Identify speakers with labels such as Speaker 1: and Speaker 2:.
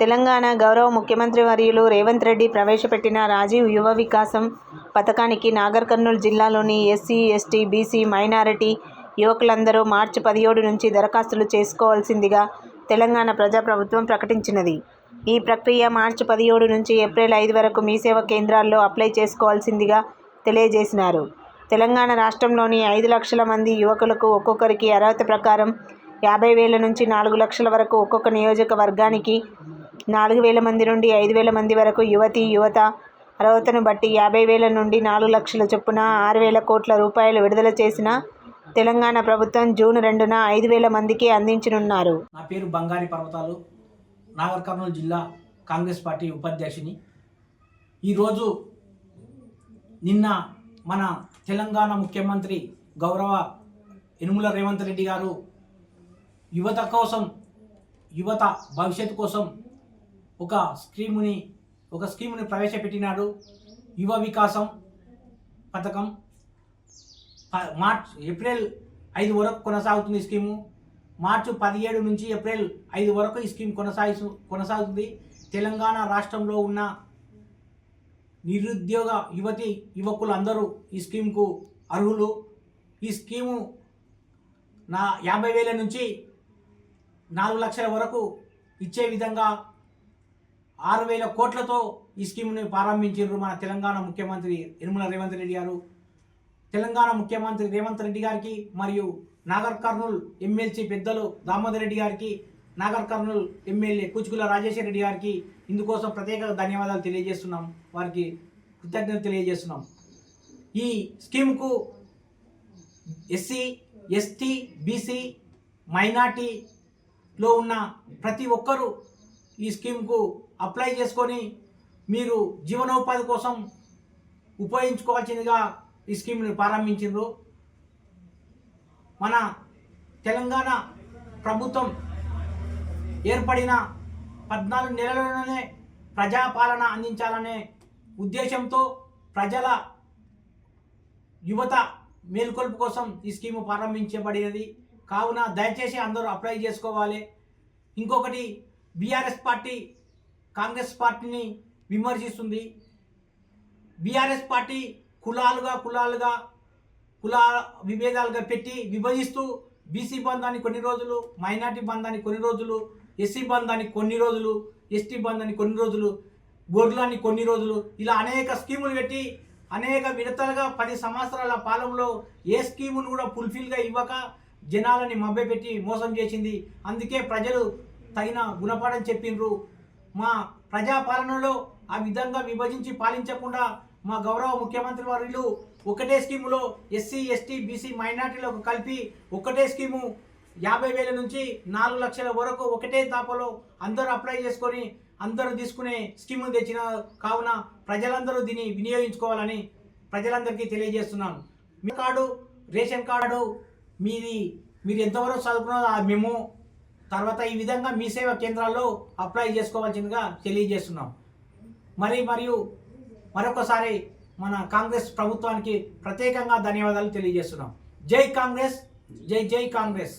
Speaker 1: తెలంగాణ గౌరవ ముఖ్యమంత్రి వర్యులు రేవంత్ రెడ్డి ప్రవేశపెట్టిన రాజీవ్ యువ వికాసం పథకానికి నాగర్ కర్నూలు జిల్లాలోని ఎస్సీ, ఎస్టీ, బీసీ, మైనారిటీ యువకులందరూ మార్చి పదిహేడు నుంచి దరఖాస్తులు చేసుకోవాల్సిందిగా తెలంగాణ ప్రజాప్రభుత్వం ప్రకటించినది. ఈ ప్రక్రియ మార్చి పదిహేడు నుంచి ఏప్రిల్ ఐదు వరకు మీసేవ కేంద్రాల్లో అప్లై చేసుకోవాల్సిందిగా తెలియజేసినారు. తెలంగాణ రాష్ట్రంలోని ఐదు లక్షల మంది యువకులకు ఒక్కొక్కరికి అర్హత ప్రకారం యాభై వేల నుంచి నాలుగు లక్షల వరకు ఒక్కొక్క నియోజక వర్గానికి నాలుగు వేల మంది నుండి ఐదు వేల మంది వరకు యువతి యువత అర్హతను బట్టి యాభై వేల నుండి నాలుగు లక్షల చొప్పున ఆరు వేల కోట్ల రూపాయలు విడుదల చేసిన తెలంగాణ ప్రభుత్వం జూన్ రెండున ఐదు వేల మందికి అందించనున్నారు.
Speaker 2: నా పేరు బంగారి పర్వతాలు నాగర్ కర్నూలు జిల్లా కాంగ్రెస్ పార్టీ ఉపాధ్యక్షుని ఈరోజు నిన్న మన తెలంగాణ ముఖ్యమంత్రి గౌరవ యనుమల రేవంత్ రెడ్డి గారు యువత కోసం యువత భవిష్యత్తు కోసం ఒక స్కీముని ఒక స్కీముని ప్రవేశపెట్టినాడు. యువ వికాసం పథకం. ప- మార్చ్ ఏప్రిల్ ఐదు వరకు కొనసాగుతుంది స్కీము. మార్చి పదిహేడు నుంచి ఏప్రిల్ ఐదు వరకు ఈ స్కీమ్ కొనసాగి కొనసాగుతుంది. తెలంగాణ రాష్ట్రంలో ఉన్న నిరుద్యోగ యువతి యువకులు అందరూ ఈ స్కీమ్కు అర్హులు. ఈ స్కీము నా యాభై వేల నుంచి నాలుగు లక్షల వరకు ఇచ్చే విధంగా ఆరు వేల కోట్లతో ఈ స్కీమ్ని ప్రారంభించారు మన తెలంగాణ ముఖ్యమంత్రి యనుమల రేవంత్ రెడ్డి గారు. తెలంగాణ ముఖ్యమంత్రి రేవంత్ రెడ్డి గారికి మరియు నాగర్ కర్నూల్ ఎమ్మెల్సీ పెద్దలు దామోదర్ రెడ్డి గారికి నాగర్ కర్నూల్ ఎమ్మెల్యే కూచుకుల రాజేశ్వర రెడ్డి గారికి ఇందుకోసం ప్రత్యేక ధన్యవాదాలు తెలియజేస్తున్నాం. వారికి కృతజ్ఞత తెలియజేస్తున్నాం. ఈ స్కీమ్కు ఎస్సీ ఎస్టీ బీసీ మైనార్టీలో ఉన్న ప్రతి ఒక్కరూ ఈ స్కీమ్కు అప్లై చేసుకొని మీరు జీవనోపాధి కోసం ఉపయోగించుకోవాల్సిందిగా ఈ స్కీమ్ని ప్రారంభించారు మన తెలంగాణ ప్రభుత్వం ఏర్పడిన పద్నాలుగు నెలలలోనే ప్రజాపాలన అందించాలనే ఉద్దేశంతో ప్రజల యువత మేల్కొల్పు కోసం ఈ స్కీము ప్రారంభించబడినది. కావున దయచేసి అందరూ అప్లై చేసుకోవాలి. ఇంకొకటి బీఆర్ఎస్ పార్టీ కాంగ్రెస్ పార్టీని విమర్శిస్తుంది. బీఆర్ఎస్ పార్టీ కులాలుగా కులాలుగా కుల విభేదాలుగా పెట్టి విభజిస్తూ బీసీ బంధాన్ని కొన్ని రోజులు మైనార్టీ బంధాన్ని కొన్ని రోజులు ఎస్సీ బంధాన్ని కొన్ని రోజులు ఎస్టీ బంధాన్ని కొన్ని రోజులు గొర్రెలని కొన్ని రోజులు ఇలా అనేక స్కీములు పెట్టి అనేక విడతలుగా పది సంవత్సరాల పాలనలో ఏ స్కీమును కూడా ఫుల్ఫిల్గా ఇవ్వక జనాలని మభ్యపెట్టి మోసం చేసింది. అందుకే ప్రజలు తగిన గుణపాఠం చెప్పిండ్రు మా ప్రజాపాలనలో ఆ విధంగా విభజించి పాలించకుండా మా గౌరవ ముఖ్యమంత్రి వారిలు ఒకటే స్కీములో ఎస్సీ ఎస్టీ బీసీ మైనార్టీలకు కలిపి ఒకటే స్కీము యాభై వేల నుంచి నాలుగు లక్షల వరకు ఒకటే తాపలో అందరూ అప్లై చేసుకొని అందరూ తీసుకునే స్కీములు తెచ్చిన కావున ప్రజలందరూ దీన్ని వినియోగించుకోవాలని ప్రజలందరికీ తెలియజేస్తున్నాను. మీ కార్డు రేషన్ కార్డు మీది మీరు ఎంతవరకు చదువుకున్నారో ఆ మేము తర్వాత ఈ విధంగా మీ సేవా కేంద్రాల్లో అప్లై చేసుకోవాల్సిందిగా తెలియజేస్తున్నాం. మరి మరియు మరొకసారి మన కాంగ్రెస్ ప్రభుత్వానికి ప్రత్యేకంగా ధన్యవాదాలు తెలియజేస్తున్నాం. జై కాంగ్రెస్ జై జై కాంగ్రెస్.